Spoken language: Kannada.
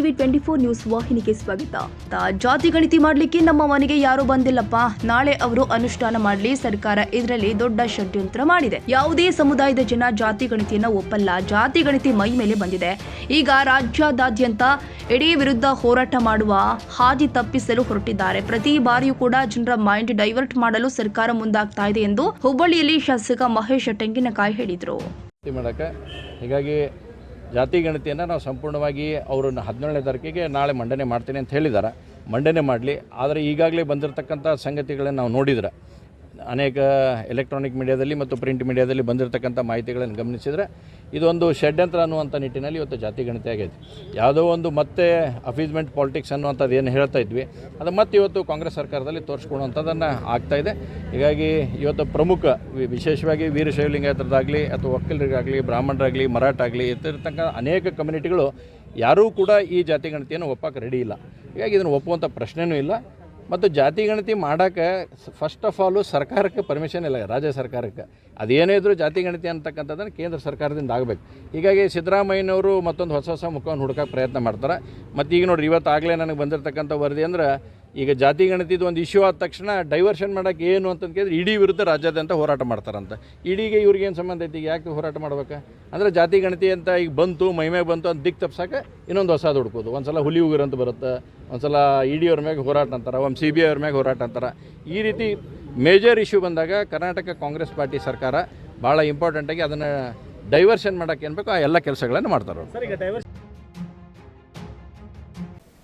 ಟಿವಿ ಟ್ವೆಂಟಿ ಫೋರ್ ನ್ಯೂಸ್ ವಾಹಿನಿಗೆ ಸ್ವಾಗತ. ಜಾತಿ ಗಣಿತಿ ಮಾಡಲಿಕ್ಕೆ ನಮ್ಮ ಮನೆಗೆ ಯಾರು ಬಂದಿಲ್ಲಪ್ಪ. ನಾಳೆ ಅವರು ಅನುಷ್ಠಾನ ಮಾಡಲಿ, ಸರ್ಕಾರ ಇದರಲ್ಲಿ ದೊಡ್ಡ ಷಡ್ಯಂತ್ರ ಮಾಡಿದೆ. ಯಾವುದೇ ಸಮುದಾಯದ ಜನ ಜಾತಿ ಗಣಿತಿಯನ್ನು ಒಪ್ಪಲ್ಲ. ಜಾತಿ ಗಣಿತಿ ಮೈ ಮೇಲೆ ಬಂದಿದೆ. ಈಗ ರಾಜ್ಯಾದಾದ್ಯಂತ ಇಡೀ ವಿರುದ್ಧ ಹೋರಾಟ ಮಾಡುವ ಹಾದಿ ತಪ್ಪಿಸಲು ಹೊರಟಿದ್ದಾರೆ. ಪ್ರತಿ ಬಾರಿಯೂ ಕೂಡ ಜನರ ಮೈಂಡ್ ಡೈವರ್ಟ್ ಮಾಡಲು ಸರ್ಕಾರ ಮುಂದಾಗ್ತಾ ಇದೆ ಎಂದು ಹುಬ್ಬಳ್ಳಿಯಲ್ಲಿ ಶಾಸಕ ಮಹೇಶ್ ತೆಂಗಿನಕಾಯಿ ಹೇಳಿದರು. ಹೀಗಾಗಿ ಜಾತಿ ಗಣತಿಯನ್ನು ನಾವು ಸಂಪೂರ್ಣವಾಗಿ ಅವರನ್ನು ಹದಿನೇಳನೇ ತಾರೀಕಿಗೆ ನಾಳೆ ಮಂಡನೆ ಮಾಡ್ತೀನಿ ಅಂತ ಹೇಳಿದ್ದಾರೆ. ಮಂಡನೆ ಮಾಡಲಿ. ಆದರೆ ಈಗಾಗಲೇ ಬಂದಿರತಕ್ಕಂಥ ಸಂಗತಿಗಳನ್ನು ನಾವು ನೋಡಿದ್ರೆ ಅನೇಕ ಎಲೆಕ್ಟ್ರಾನಿಕ್ ಮೀಡಿಯಾದಲ್ಲಿ ಮತ್ತು ಪ್ರಿಂಟ್ ಮೀಡಿಯಾದಲ್ಲಿ ಬಂದಿರತಕ್ಕಂಥ ಮಾಹಿತಿಗಳನ್ನು ಗಮನಿಸಿದರೆ ಇದೊಂದು ಷಡ್ಯಂತ್ರ ಅನ್ನುವಂಥ ನಿಟ್ಟಿನಲ್ಲಿ ಇವತ್ತು ಜಾತಿ ಗಣತಿ ಆಗೈತೆ. ಯಾವುದೋ ಒಂದು ಮತ್ತೆ ಅಫೀಸ್ಮೆಂಟ್ ಪಾಲಿಟಿಕ್ಸ್ ಅನ್ನುವಂಥದ್ದು ಏನು ಹೇಳ್ತಾ ಇದ್ವಿ. ಅದು ಮತ್ತೆ ಇವತ್ತು ಕಾಂಗ್ರೆಸ್ ಸರ್ಕಾರದಲ್ಲಿ ತೋರಿಸ್ಕೊಳ್ಳುವಂಥದ್ದನ್ನು ಆಗ್ತಾಯಿದೆ ಹೀಗಾಗಿ ಇವತ್ತು ಪ್ರಮುಖ ವಿಶೇಷವಾಗಿ ವೀರಶೈವಲಿಂಗಾಯತರದಾಗಲಿ ಅಥವಾ ಒಕ್ಕಲರಿಗಾಗಲಿ ಬ್ರಾಹ್ಮಣರಾಗಲಿ ಮರಾಠ ಆಗಲಿ ಇರ್ತಕ್ಕಂಥ ಅನೇಕ ಕಮ್ಯುನಿಟಿಗಳು ಯಾರೂ ಕೂಡ ಈ ಜಾತಿ ಗಣತಿಯನ್ನು ಒಪ್ಪಕ್ಕೆ ರೆಡಿ ಇಲ್ಲ. ಹೀಗಾಗಿ ಇದನ್ನು ಒಪ್ಪುವಂಥ ಪ್ರಶ್ನೆಯೂ ಇಲ್ಲ. ಮತ್ತು ಜಾತಿ ಗಣತಿ ಮಾಡೋಕ್ಕೆ ಫಸ್ಟ್ ಆಫ್ ಆಲು ಸರ್ಕಾರಕ್ಕೆ ಪರ್ಮಿಷನ್ ಇಲ್ಲ, ರಾಜ್ಯ ಸರ್ಕಾರಕ್ಕೆ. ಅದೇನೇ ಇದ್ದರೂ ಜಾತಿ ಗಣತಿ ಅಂತಕ್ಕಂಥದ್ದನ್ನು ಕೇಂದ್ರ ಸರ್ಕಾರದಿಂದ ಆಗಬೇಕು. ಹೀಗಾಗಿ ಸಿದ್ದರಾಮಯ್ಯನವರು ಮತ್ತೊಂದು ಹೊಸ ಹೊಸ ಮುಖವನ್ನು ಹುಡುಕಕ್ಕೆ ಪ್ರಯತ್ನ ಮಾಡ್ತಾರೆ. ಮತ್ತು ಈಗ ನೋಡ್ರಿ, ಇವತ್ತು ಆಗಲೇ ನನಗೆ ಬಂದಿರತಕ್ಕಂಥ ವರದಿ ಅಂದ್ರೆ ಈಗ ಜಾತಿ ಗಣತಿದು ಒಂದು ಇಶ್ಯೂ ಆದ ತಕ್ಷಣ ಡೈವರ್ಷನ್ ಮಾಡೋಕ್ಕೆ ಏನು ಅಂತ ಕೇಳಿದ್ರೆ ಇಡೀ ವಿರುದ್ಧ ರಾಜ್ಯಾದ್ಯಂತ ಹೋರಾಟ ಮಾಡ್ತಾರಂತ ಇಡೀಗೆ ಇವ್ರಿಗೆ ಏನು ಸಂಬಂಧ ಐತಿ? ಈಗ ಯಾಕೆ ಹೋರಾಟ ಮಾಡ್ಬೇಕು? ಅಂದರೆ ಜಾತಿ ಗಣತಿ ಅಂತ ಈಗ ಬಂತು ಮೈಮೆ ಬಂತು ಅಂತ ದಿಕ್ಕು ತಪ್ಸಕ್ಕೆ ಇನ್ನೊಂದು ಹೊಸದು ಹುಡ್ಕೋದು. ಒಂದು ಸಲ ಹುಲಿ ಉಗುರು ಅಂತ ಬರುತ್ತೆ ಒಂದು ಸಲ ಇ ಡಿ ಅವ್ರ ಮ್ಯಾಗೆ ಹೋರಾಟ ಅಂತಾರೆ, ಒಂದು ಸಿ ಬಿ ಐ ಅವ್ರ ಮ್ಯಾಗೆ ಹೋರಾಟ ಅಂತಾರೆ. ಈ ರೀತಿ ಮೇಜರ್ ಇಶ್ಯೂ ಬಂದಾಗ ಕರ್ನಾಟಕ ಕಾಂಗ್ರೆಸ್ ಪಾರ್ಟಿ ಸರ್ಕಾರ ಭಾಳ ಇಂಪಾರ್ಟೆಂಟಾಗಿ ಅದನ್ನು ಡೈವರ್ಷನ್ ಮಾಡೋಕ್ಕೆ ಏನು ಬೇಕೋ ಆ ಎಲ್ಲ ಕೆಲಸಗಳನ್ನು ಮಾಡ್ತಾರೆ